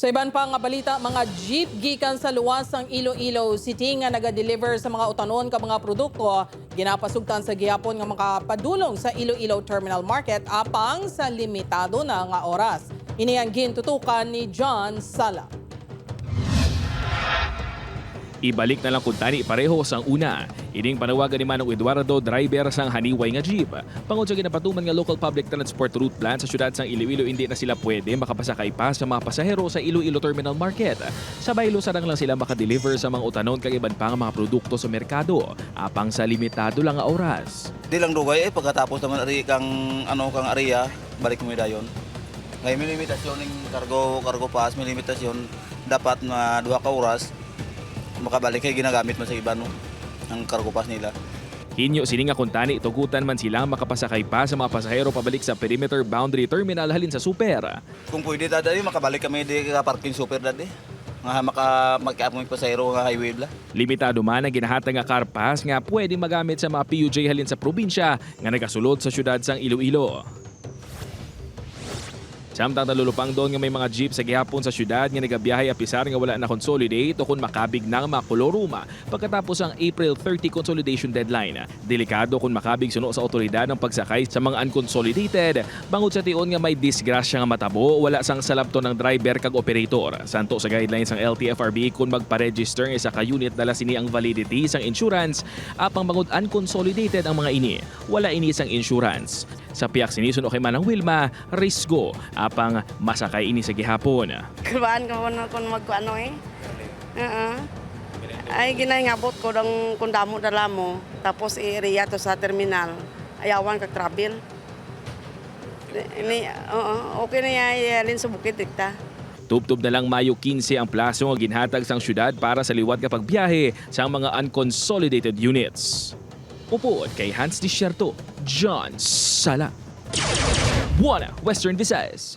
Sa iban pa nga balita, mga jeep gikan sa luwas ng Iloilo City nga naga-deliver sa mga utanon ka mga produkto ginapasugtan sa gihapon nga makapadulong sa Iloilo Terminal Market apang sa limitado na nga oras. Ini ang gintutukan ni John Sala. Ibalik na lang kung tani pareho sang una. Ining panawagan ni Manong Eduardo, driver sang haniway nga jeep. Pangod ginapatuman nga local public transport route plan sa syudad sang Iloilo, hindi na sila pwede makapasakay pa sa mga pasahero sa Iloilo Terminal Market. Sabay lusarang lang sila makadeliver sa mga utanon kag iban pa nga mga produkto sa merkado. Apang sa limitado lang nga oras. Di lang dugay eh pagkatapos naman ari kang ano kang area balik mo dayon. Ngay may limitasyon ng cargo cargo pass may limitasyon dapat na duha ka oras makabalik kay ginagamit mo sa iba no ang cargo pass nila. Hinyo sini nga kung tani tugutan man silang makapasakay pa sa mga pasahero pabalik sa perimeter boundary terminal halin sa super. Kung pwede dadi makabalik kami di ka parking super dadi. Nga maka magkaapong pasahero nga highway bla. Limitado man ang ginahatag nga car pass nga pwedeng magamit sa mga PUJ halin sa probinsya nga nagasulod sa syudad sang Iloilo. Samtang nalulupang doon nga may mga jeep sa gihapon sa syudad nga nagabiyahe apisar nga wala na consolidate o kung makabig ng mga koloruma pagkatapos ang April 30 consolidation deadline. Delikado kung makabig suno sa otoridad ng pagsakay sa mga unconsolidated. Bangod sa tiyon nga may disgrasya nga matabo, wala sang salabto ng driver kag operator. Santo sa guidelines ng LTFRB kung magpa-register nga sa ka-unit dala sini ang validity sang insurance apang bangod unconsolidated ang mga ini. Wala ini sang insurance. Sa piyak sinisuno kay Manang Wilma, risgo apang masakay ini sa gihapon. Kulbaan ka mo kung magkuano eh. Oo. Ay, ginay nga bot ko ng kung damo dala mo. Tapos i-area to sa terminal. Ayawan kag travel. Ini, oo, okay na yan sa bukid dikta. Tubtob na lang Mayo 15 ang plaso nga ginhatag sang syudad para sa liwat kapag biyahe sa mga unconsolidated units. Upo kay Hans Disierto, John Sala. Buona, Western Visayas.